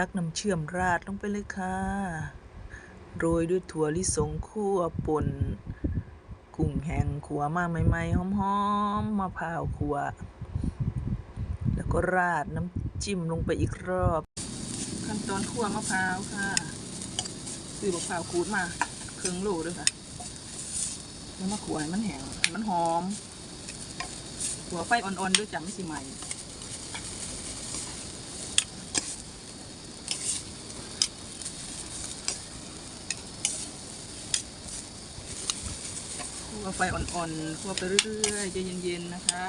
ตักน้ำเชื่อมราดลงไปเลยค่ะ โรยด้วยถั่วลิสงคั่วป่น กุ้งแห้งขัวมาใหม่ๆหอมๆมะพร้าวขัว แล้วก็ราดน้ำจิ้มลงไปอีกรอบ ขั้นตอนคั่วมะพร้าวค่ะซื้อมะพร้าวขูดมาเครึ่งโลด้วยค่ะแล้วมาขัวให้มันแห้งมันหอมขัวไฟอ่อนๆด้วยจ้ะไม่สิใหม่ วไฟอ่อนๆคั่วไปเรื่อยๆใจเย็นๆนะคะ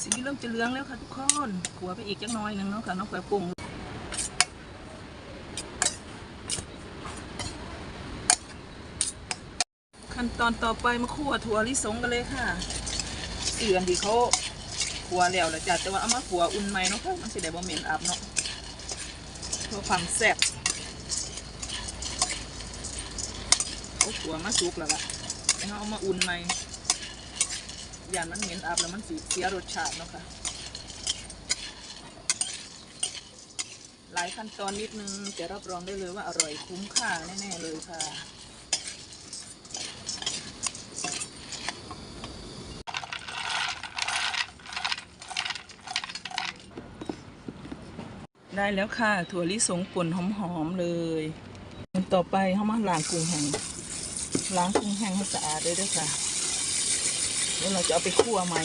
สีเริ่มจะเหลืองแล้วค่ะทุกคนขัวไปอีกจักน้อยนึงเนาะค่ะน้องไฟปรุงขั้นตอนต่อไปมาคั่วถั่วลิสงกันเลยค่ะเสื่อนที่เขาขัวแล้วแล้วจ้ะแต่ว่าเอามาขัวอุ่นใหม่เนาะค่ะมันสิได้บ่เหม็นอับเนาะเพื่อความแซ่บ เอาขัวมาสุกแล้วล่ะแล้วเอามาอุ่นใหม่ยานมันเหม็นอับแล้วมันสีเสียรสชาติเนาะค่ะหลายขั้นตอนนิดนึงจะรับรองได้เลยว่าอร่อยคุ้มค่าแน่ๆเลยค่ะได้แล้วค่ะ ถั่วลิสงป่นหอม ๆ เลย ต่อไปเขามาล้างกุ้งแห้ง ล้างกุ้งแห้งให้สะอาดเลยด้วยค่ะแล้วเราจะเอาไปคั่วใหม่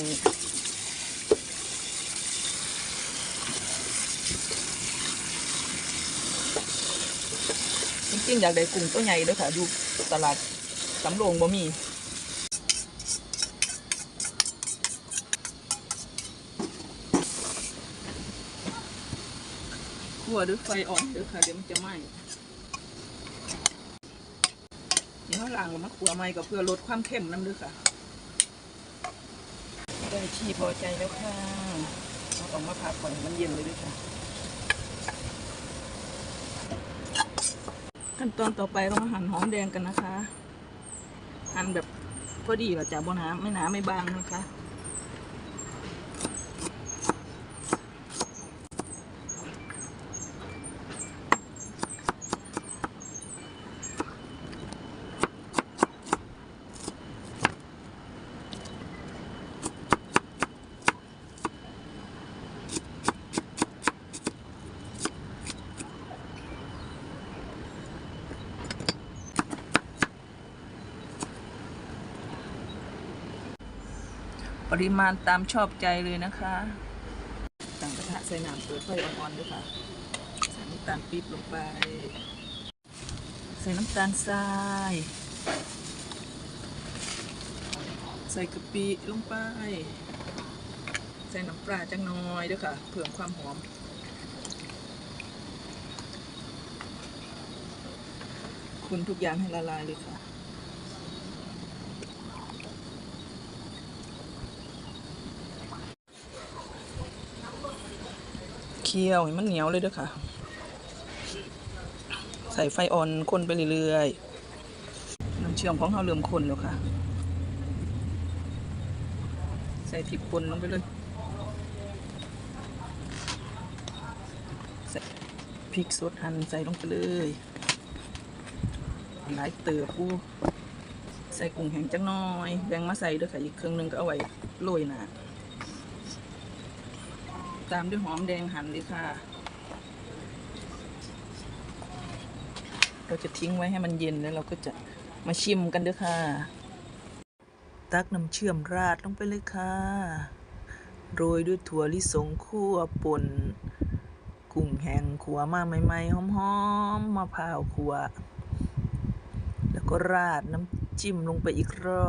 จริงๆอยากได้กุ้งตัวใหญ่ด้วยค่ะดูตลาดสำโรงบ่มีคั่วด้วยไฟอ่อนด้อค่ะเดี๋ยวมันจะไหม้ นี่เขาล้างแล้วมาขัวใหม่ก็เพื่อลดความเค็มน้ำด้วยค่ะได้ที่พอใจแล้วค่ะเราต้องมาพักก่อนให้มันเย็นเลยด้วยค่ะ ขั้นตอนต่อไปเรามาหั่นหอมแดงกันนะคะ หั่นแบบพอดีเราจะบนหนาไม่หนาไม่บางนะคะ ปริมาณตามชอบใจเลยนะคะตั้งกระทะใส่น้ำเปิดไฟอ่อนๆด้วยค่ะ ใส่น้ำตาลปี๊บลงไป ใส่น้ำตาลทราย ใส่กะปิลงไป ใส่น้ำปลาจังน้อยด้วยค่ะ เพิ่มความหอมคนทุกอย่างให้ละลายเลยค่ะ เคี่ยวให้มันเหนียวเลยเด้วยค่ะ ใส่ไฟอ่อนคนไปเรื่อยๆน้ำเชื่อมของเราเริ่มคนแล้วค่ะ ใส่พริกป่นลงไปเลยใส่พริกสดหั่นใส่ลงไปเลยหลายเติบกูใส่กุ้งแห้งจังน้อยแบ่งมาใส่ด้วยค่ะอีกครึ่งหนึงก็เอาไว้โรยหน้า ตามด้วยหอมแดงหั่นเลยค่ะ เราจะทิ้งไว้ให้มันเย็นแล้วเราก็จะมาชิมกันด้วยค่ะ ตักน้ำเชื่อมราดลงไปเลยค่ะ โรยด้วยถั่วลิสงคั่วป่น กุ้งแห้งขัวมาใหม่ๆหอมๆมะพร้าวขัว แล้วก็ราดน้ำจิ้มลงไปอีกรอบ